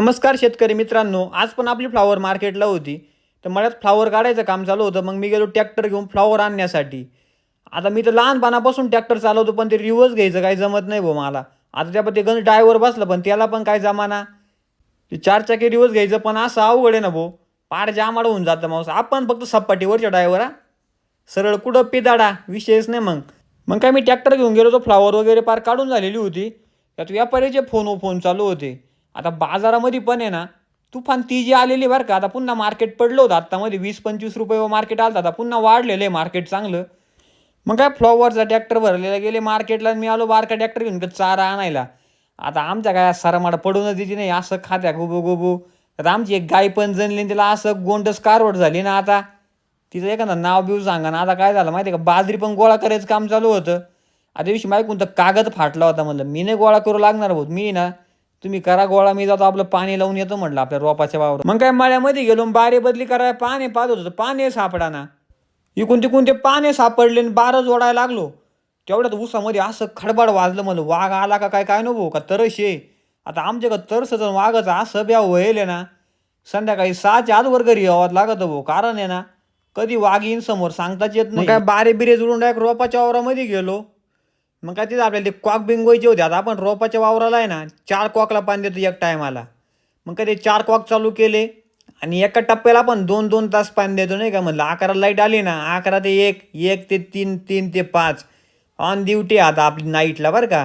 नमस्कार शेतकरी मित्रांनो आज पण आपली फ्लावर मार्केटला होती. तर मळ्यात फ्लावर काढायचं काम चालू होतं मग मी गेलो ट्रॅक्टर घेऊन फ्लावर आणण्यासाठी. आता मी तर लहानपणापासून ट्रॅक्टर चालवतो पण ते रिवर्स घ्यायचं काही जमत नाही भाऊ मला. आता त्या ते गंज ड्रायव्हर बसलं पण त्याला पण काय जमाना. ते चार चाकी रिवर्स घ्यायचं पण असं अवघड आहे ना भाऊ. पार जामाड होऊन जातं माणूस. आपण फक्त सपाटीवरच्या ड्रायव्हर हा. सरळ कुठं पिदाडा विषयच नाही मग. मग काय मी ट्रॅक्टर घेऊन गेलो तो फ्लावर वगैरे पार काढून झालेली होती. त्यात व्यापाऱ्याचे फोन फोन चालू होते. आता बाजारामध्ये पण आहे ना तुफान ती जी आलेली बरं का आता पुन्हा मार्केट पडलं होतं आत्तामध्ये वीस पंचवीस रुपये मार्केट आलं आता पुन्हा वाढलेलं आहे मार्केट चांगलं. मग काय फ्लॉवरचा ट्रॅक्टर भरलेला गेले मार्केटला मी आलो बारका ट्रॅक्टर घेऊन का चारा आणायला. आता आमच्या काय सारामाडा पडूनच दिली नाही असं खात्या गुबू गुबू. तर आमची एक गाय पण जणली तिला असं गोंडस कारवड झाली ना आता. तिचं एखादा नाव बिव सांगा ना आता काय झालं माहिती आहे का बाजरी पण गोळा करायचं काम चालू होतं. आता दिवशी माहिती कोणतं कागद फाटला होता म्हणलं मी नाही गोळा करू लागणार भाऊ मी ना तुम्ही करा गोळा मी जातो आपलं पाणी लावून येतो म्हटलं आपल्या रोपाच्या वावर मग काय मळ्यामध्ये गेलो बारे बदली करायला पाणी पाहत होतं पाणी सापडा ना इकून तिकून ते पाने सापडले आणि बारं जोडायला लागलो. तेवढ्यात उसामध्ये असं खडबड वाजलं म्हणलं वाघ आला का काय काय नको का तरस ये आता आमच्याकडं तरसच आणि वाघाचं असं ब्या व्हायल आहे ना. संध्याकाळी सहाच्या आत वर घरी यावं लागत भाऊ कारण आहे ना कधी वाघ येईन समोर सांगताच येत नाही. काय बारे बिरे जुळून डायरेक्ट रोपाच्या वावरामध्ये गेलो. मग काय तिथं आपल्याला ते कॉक बिंगवायचे होते. आता आपण रोपाच्या वावराला आहे ना चार कॉकला पाणी देतो एक टायमाला. मग काय ते चार कॉक चालू केले आणि एका टप्प्याला आपण दोन दोन तास पाणी देतो नाही का म्हणलं. अकरा लाइट आली ना अकरा ते एक एक ते तीन तीन ते पाच. ऑन ड्युटी आता आपली नाईटला बरं का.